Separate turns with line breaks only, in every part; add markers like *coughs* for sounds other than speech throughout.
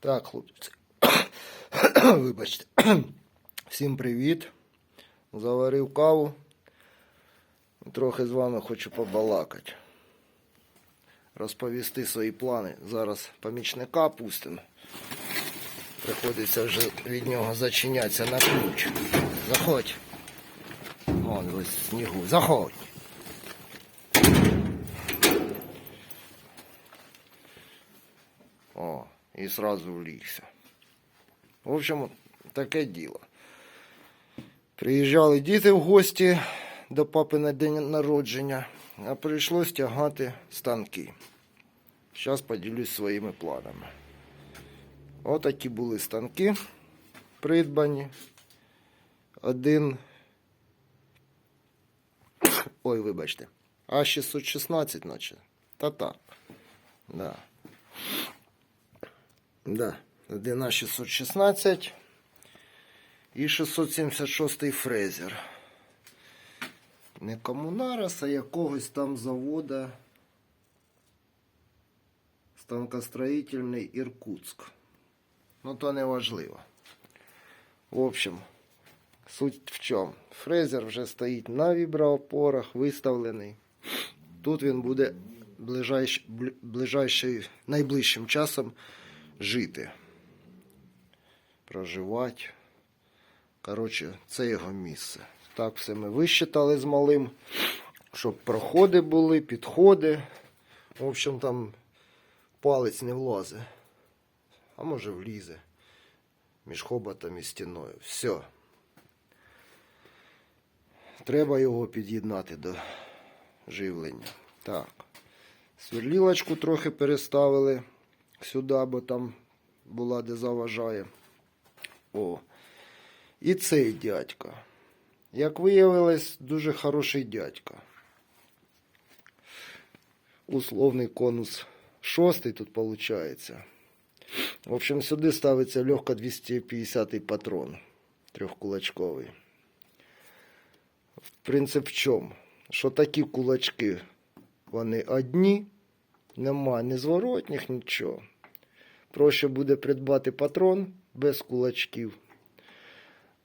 Так, хлопці. *coughs* Вибачте. *coughs* Всім привіт. Заварив каву. Трохи з вами хочу побалакати. Розповісти свої плани. Зараз помічника пустимо. Приходиться вже від нього зачинятися на ключ. Заходь. Вон ось в снігу. Заходь. О, і сразу влігся. В общем, таке діло. Приїжджали діти в гості до папи на день народження, а прийшлось тягати станки. Зараз поділюсь своїми планами. Отакі були станки придбані. Один. *coughs* Ой, вибачте. А616, наче. Та так. Да. Да. Один А616 і 676 фрезер. Не комунарас, а якогось там завода станкостроїтельний Іркутськ. Ну, то не важливо. В общем, суть в чому? Фрезер вже стоїть на віброопорах, виставлений. Тут він буде ближайш, ближайший, найближчим часом жити. Проживати. Коротше, це його місце. Так все ми вищитали з малим, щоб проходи були, підходи. В общем, там палець не влазить. А може влізе. Між хоботом і стіною. Все. Треба його під'єднати до живлення. Так. Сверлілочку трохи переставили сюди, бо там була де заважає. О. І цей дядько. Як виявилось, дуже хороший дядько. Условний конус шостий тут виходить. В общем, сюди ставиться легко 250 патрон трьохкулачковий. Принцип в чому? Що такі кулачки, вони одні, нема ні зворотніх, нічого. Проще буде придбати патрон без кулачків.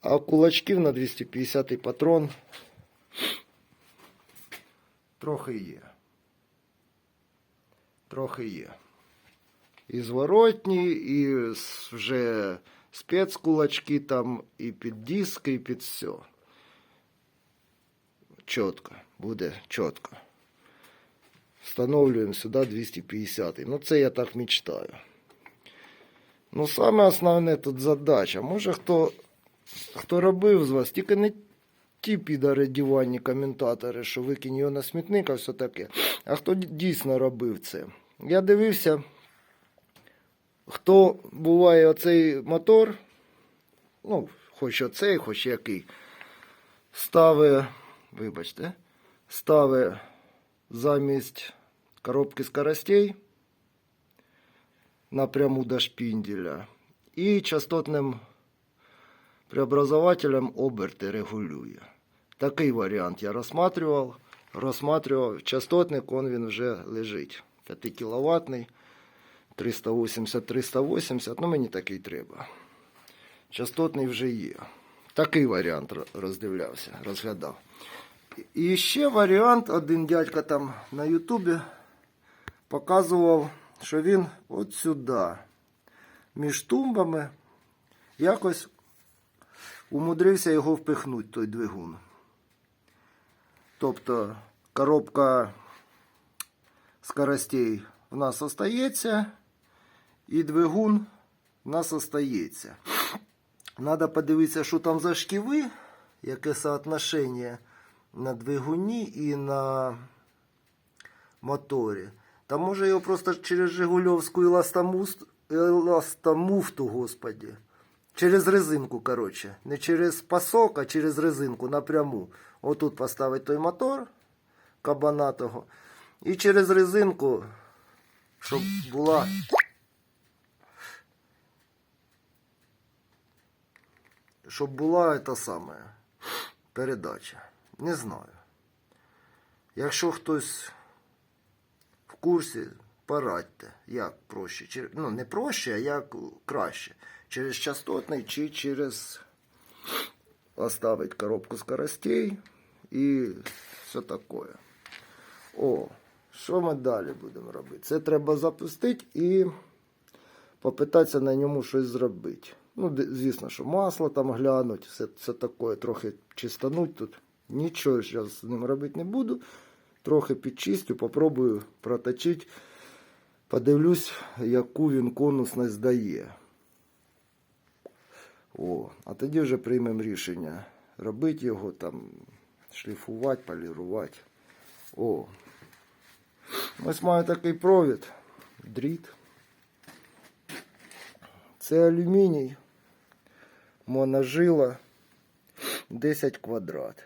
А кулачків на 250 патрон трохи є. Трохи є. І зворотні, і вже спецкулачки там, і під диск, і під все. Чітко, буде чітко. Встановлюємо сюди 250. Ну, це я так мечтаю. Ну, саме основне тут задача. Може хто, хто робив з вас, тільки не ті підари диванні коментатори, що викинь його на смітник, а все таке. А хто дійсно робив це? Я дивився, хто буває оцей мотор, ну, хоч оцей, хоч який, ставить, вибачте, ставить замість коробки скоростей напряму до шпінделя і частотним преобразователем оберти регулює. Такий варіант я розсматривав. Розсматривав. Частотник он він вже лежить. 5 кіловатний 380-380. Ну мені такий треба. Частотний вже є. Такий варіант роздивлявся, розглядав. І ще варіант, один дядька там на Ютубі показував, що він от сюди, між тумбами, якось умудрився його впихнути, той двигун. Тобто коробка скоростей в нас остається, і двигун в нас остається. Надо подивитися, що там за шківи, яке соотношення на двигуні і на моторі. Та може його просто через Жигульовську еластомуфту, господі. Через резинку, коротше. Не через пасок, а через резинку напряму. Отут поставить той мотор кабанатого. І через резинку, щоб була. Щоб була та саме передача. Не знаю. Якщо хтось в курсі, Порадьте, як проще. Ну, не проще, а як краще. Через частотний чи через оставить коробку скоростей і все таке. О, що ми далі будемо робити? Це треба запустити і попитатися на ньому щось зробити. Ну, звісно, що масло там глянуть, все, все таке, трохи чистануть тут. Нічого зараз з ним робити не буду. Трохи підчистю, попробую проточити. Подивлюсь, яку він конусність дає. О, а тоді вже приймемо рішення. Робити його там, шліфувати, полірувати. О. Ось маю такий провід. Дріт. Це алюміній. Моножила 10 квадрат.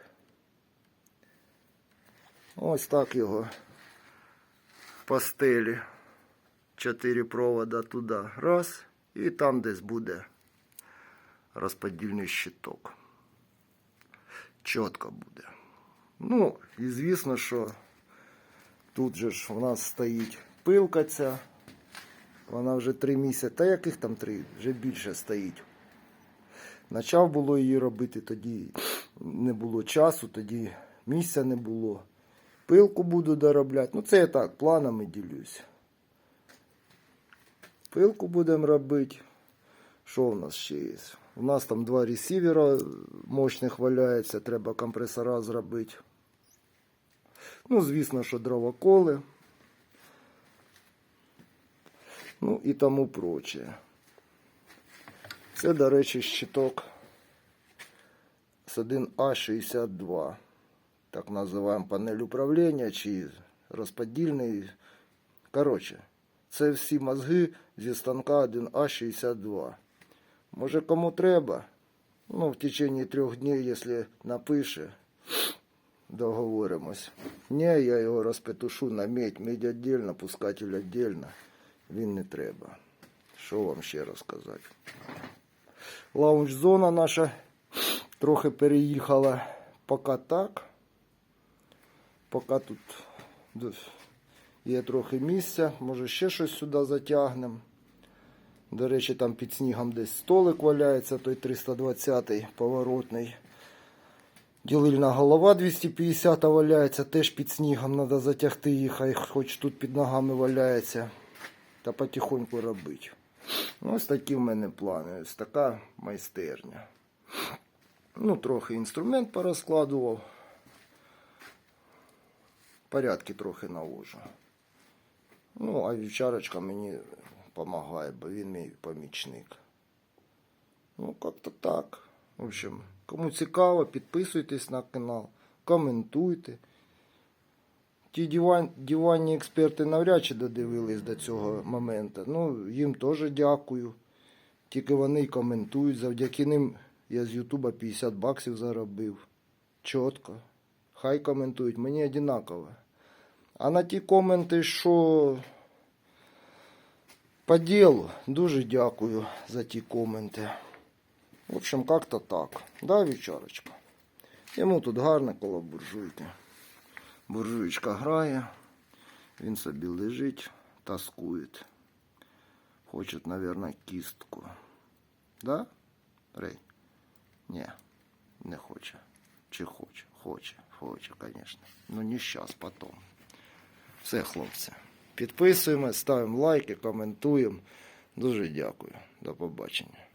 Ось так його по стелі. Чотири провода туди. Раз. І там десь буде розподільний щиток. Чітко буде. Ну, і звісно, що тут же ж у нас стоїть пилка ця. Вона вже три місяці, та яких там три, вже більше стоїть. Почав було її робити, тоді не було часу, тоді місця не було. Пилку буду доробляти. Ну, це я так, планами ділюсь. Пилку будемо робити. Що у нас ще є? У нас там два ресівера мощних валяється, треба компресора зробити. Ну, звісно, що дровоколи. Ну і тому прочее. Це, до речі, щиток з 1А62. Так називаємо панель управління чи розподільний. Коротше, це всі мозги зі станка 1А62. Може кому треба? Ну, в течение трьох днів, якщо напише, договоримось. Ні, я його розпетушу на медь, медь віддільно, пускатель віддільно. Він не треба. Що вам ще розказати? Лаунж-зона наша трохи переїхала. Поки так. Поки тут є трохи місця. Може ще щось сюди затягнемо. До речі, там під снігом десь столик валяється, той 320-й поворотний. Ділильна голова 250 валяється, теж під снігом треба затягти їх, хай хоч тут під ногами валяється. Та потихоньку робити. Ну, ось такі в мене плани. Ось така майстерня. Ну, трохи інструмент порозкладував. Порядки трохи навожу. Ну, а вівчарочка мені допомагає, бо він мій помічник. Ну, як-то так. В общем, кому цікаво, підписуйтесь на канал, коментуйте. Ті диван, диванні експерти навряд чи додивились до цього моменту. Ну, їм теж дякую. Тільки вони й коментують. Завдяки ним я з Ютуба 50 баксів заробив. Чітко. Хай коментують, мені одинаково. А на ті коменти, що по ділу, дуже дякую за ті коменти. В общем, как-то так. Да, вівчарочка? Йому тут гарно коло буржуйки. Буржуєчка грає, він собі лежить, тоскує. Хоче, мабуть, кістку. Да? Рей? Ні, не хоче. Чи хоче? Хоче, хоче, звісно. Ну не зараз, потом. Все, хлопці. Підписуємо, ставимо лайки, коментуємо. Дуже дякую. До побачення.